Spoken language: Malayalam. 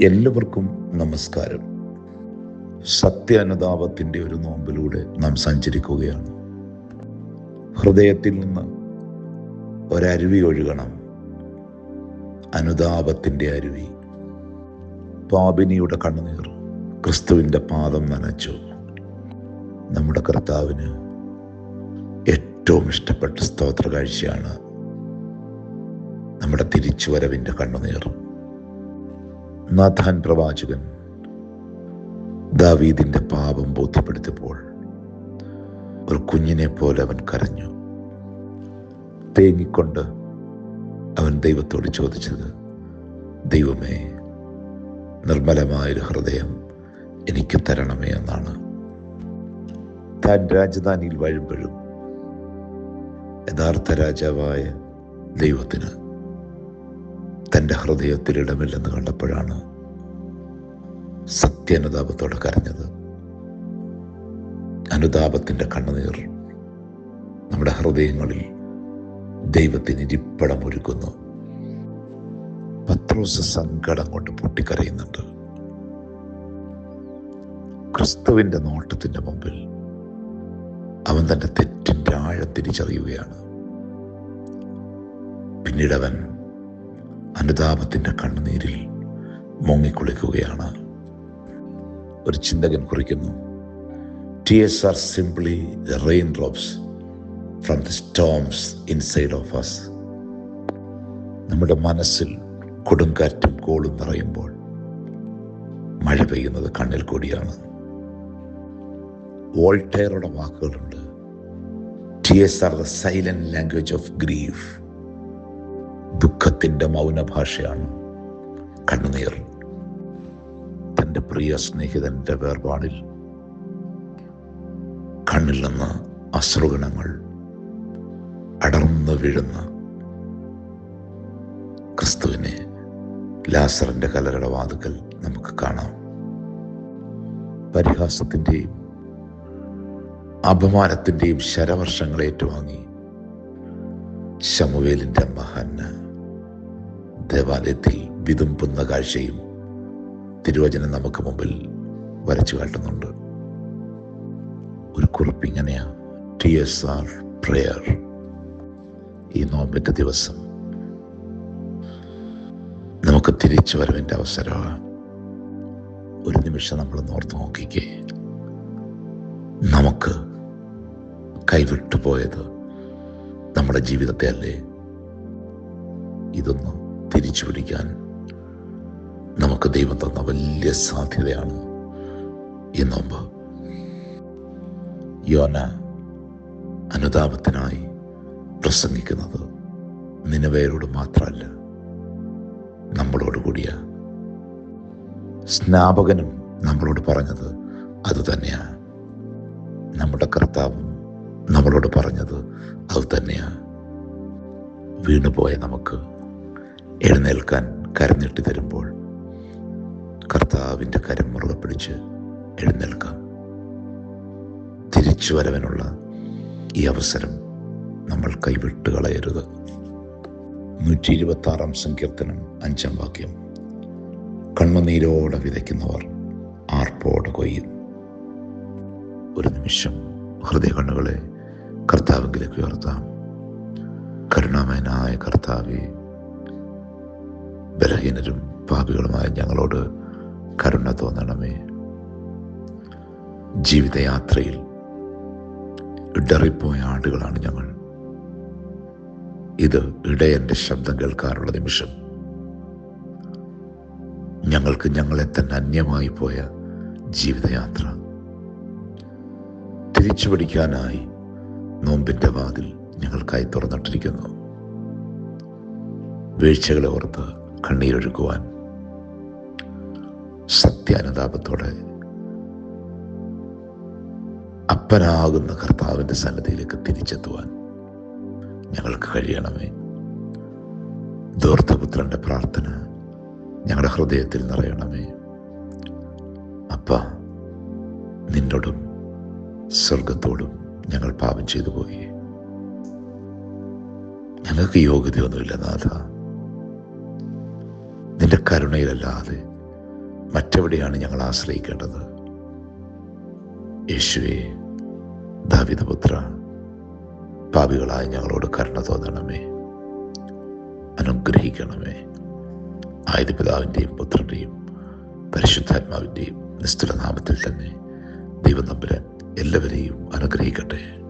എല്ലാവർക്കും നമസ്കാരം. സത്യാനുതാപത്തിന്റെ ഒരു നോമ്പിലൂടെ നാം സഞ്ചരിക്കുകയാണ്. ഹൃദയത്തിൽ നിന്ന് ഒരരുവി ഒഴുകണം. അനുതാപത്തിന്റെ അരുവി. പാപിനിയുടെ കണ്ണുനീർ ക്രിസ്തുവിന്റെ പാദം നനച്ചു. നമ്മുടെ കർത്താവിന് ഏറ്റവും ഇഷ്ടപ്പെട്ട സ്തോത്ര കാഴ്ചയാണ് നമ്മുടെ തിരിച്ചുവരവിന്റെ കണ്ണുനീർ. നാഥാൻ പ്രവാചകൻ ദാവീദിന്റെ പാപം ബോധ്യപ്പെടുത്തിയപ്പോൾ ഒരു കുഞ്ഞിനെ പോലെ അവൻ കരഞ്ഞു. തേങ്ങിക്കൊണ്ട് അവൻ ദൈവത്തോട് ചോദിച്ചത് ദൈവമേ നിർമ്മലമായൊരു ഹൃദയം എനിക്ക് തരണമേ എന്നാണ്. താൻ രാജധാനിയിൽ വഴുമ്പോഴും യഥാർത്ഥ രാജാവായ ദൈവത്തിന് തന്റെ ഹൃദയത്തിൽ ഇടമില്ലെന്ന് കണ്ടപ്പോഴാണ് സത്യനുതാപത്തോടെ കരഞ്ഞത്. അനുതാപത്തിന്റെ കണ്ണുനീർ നമ്മുടെ ഹൃദയങ്ങളിൽ ദൈവത്തിന് ഇരിപ്പടം ഒരുക്കുന്നു. പത്രോസ് സങ്കടം കൊണ്ട് പൊട്ടിക്കരയുന്നുണ്ട്. ക്രിസ്തുവിന്റെ നോട്ടത്തിന്റെ മുമ്പിൽ അവൻ തന്റെ തെറ്റിന്റെ ആഴം തിരിച്ചറിയുകയാണ്. പിന്നീട് അവൻ അനുതാപത്തിന്റെ കണ്ണുനീരിൽ മുങ്ങിക്കുളിക്കുകയാണ്. ഒരു ചിന്തകൻ കുറിക്കുന്നു are simply the rain drops from the storms inside of us നമ്മുടെ മനസ്സിൽ കൊടുങ്കാറ്റും കോളും നിറയുമ്പോൾ മഴ പെയ്യുന്നത് കണ്ണിൽ കൂടിയാണ്. വോൾട്ടയറുടെ വാക്കുകളുണ്ട് tears are the silent language of grief ദുഃഖത്തിന്റെ മൗനഭാഷയാണ് കണ്ണുനീർ. തന്റെ പ്രിയ സ്നേഹിതന്റെ വേർപാടിൽ കണ്ണിൽ നിന്ന് അശ്രുഗണങ്ങൾ അടർന്നു വീഴുന്ന ക്രിസ്തുവിനെ ലാസറിന്റെ കലരുടെ വാതുക്കൽ നമുക്ക് കാണാം. പരിഹാസത്തിന്റെയും അപമാനത്തിന്റെയും ശരവർഷങ്ങൾ ഏറ്റുവാങ്ങി ശമുവേലിന്റെ മഹാന് ദേവാലയത്തിൽ വിതുമ്പുന്ന കാഴ്ചയും തിരുവചനം നമുക്ക് മുമ്പിൽ വരച്ചു കാട്ടുന്നുണ്ട്. ഒരു കുറിപ്പ് ഇങ്ങനെയാ ടി എസ് ആർ പ്രേയർ ഈ നോമ്പിന്റെ ദിവസം നമുക്ക് തിരിച്ചു വരവിന്റെ അവസരമാണ് ഒരു നിമിഷം നമ്മൾ നോർത്ത് നോക്കിക്കേ. നമുക്ക് കൈവിട്ടു പോയത് നമ്മുടെ ജീവിതത്തെ അല്ലേ? ഇതൊന്ന് തിരിച്ചു പിടിക്കാൻ നമുക്ക് ദൈവം തന്ന വലിയ സാധ്യതയാണ് ഈ നോമ്പ്. യോന അനുതാപത്തിനായി പ്രസംഗിക്കുന്നത് നിലവേരോട് മാത്രമല്ല നമ്മളോട് കൂടിയ സ്നാപകനും നമ്മളോട് പറഞ്ഞത് അത് തന്നെയാണ് നമ്മുടെ കർത്താവും നമ്മളോട് പറഞ്ഞത് അത് തന്നെയാണ് വീണുപോയ നമുക്ക് എഴുന്നേൽക്കാൻ കരഞ്ഞിട്ട് തരുമ്പോൾ കർത്താവിന്റെ കരം മുറുകെ പിടിച്ച് എഴുന്നേൽക്കാം. തിരിച്ചു വരവനുള്ള ഈ അവസരം നമ്മൾ കൈവിട്ട് കളയരുത്. നൂറ്റി ഇരുപത്തി ആറാം സങ്കീർത്തനം അഞ്ചാം വാക്യം. കണ്ണുനീരോടെ വിതയ്ക്കുന്നവർ ആർപ്പോടെ കൊയ്യും. ഒരു നിമിഷം ഹൃദയ കണ്ണുകളെ കർത്താവിലേക്ക് ഉയർത്താം. കരുണാമയനായ കർത്താവെ ബലഹീനരും പാപികളുമായ ഞങ്ങളോട് കരുണ തോന്നണമേ. ജീവിതയാത്രയിൽ ഇടറിപ്പോയ ആടുകളാണ് ഞങ്ങൾ. ഇത് ഇടയന്റെ ശബ്ദം കേൾക്കാറുള്ള നിമിഷം. ഞങ്ങൾക്ക് ഞങ്ങളെ തന്നെ അന്യമായി പോയ ജീവിതയാത്ര. തിരിച്ചു പിടിക്കാനായി നോമ്പിന്റെ വാതിൽ ഞങ്ങൾക്കായി തുറന്നിട്ടിരിക്കുന്നു. വീഴ്ചകളെ ഓർത്ത് കണ്ണീരൊഴുക്കുവാൻ സത്യാനുതാപത്തോടെ അപ്പനാകുന്ന കർത്താവിന്റെ സന്നദ്ധയിലേക്ക് തിരിച്ചെത്തുവാൻ ഞങ്ങൾക്ക് കഴിയണമേ. ദൂർത്തപുത്രന്റെ പ്രാർത്ഥന ഞങ്ങളുടെ ഹൃദയത്തിൽ നിറയണമേ. അപ്പ നിന്നോടും സ്വർഗത്തോടും ഞങ്ങൾ പാപം ചെയ്തു പോയി. ഞങ്ങൾക്ക് യോഗ്യതയൊന്നുമില്ല നാഥ. നിന്റെ കരുണയിലല്ലാതെ മറ്റെവിടെയാണ് ഞങ്ങൾ ആശ്രയിക്കേണ്ടത്? യേശുവെ ദാവിദപുത്ര പാപികളായ ഞങ്ങളോട് കരുണ തോന്നണമേ. അനുഗ്രഹിക്കണമേ. ആയത് പിതാവിന്റെയും പുത്രന്റെയും പരിശുദ്ധാത്മാവിന്റെയും നിസ്തുലനാമത്തിൽ തന്നെ ദൈവം തമ്പുരാൻ എല്ലാവരെയും അനുഗ്രഹിക്കട്ടെ.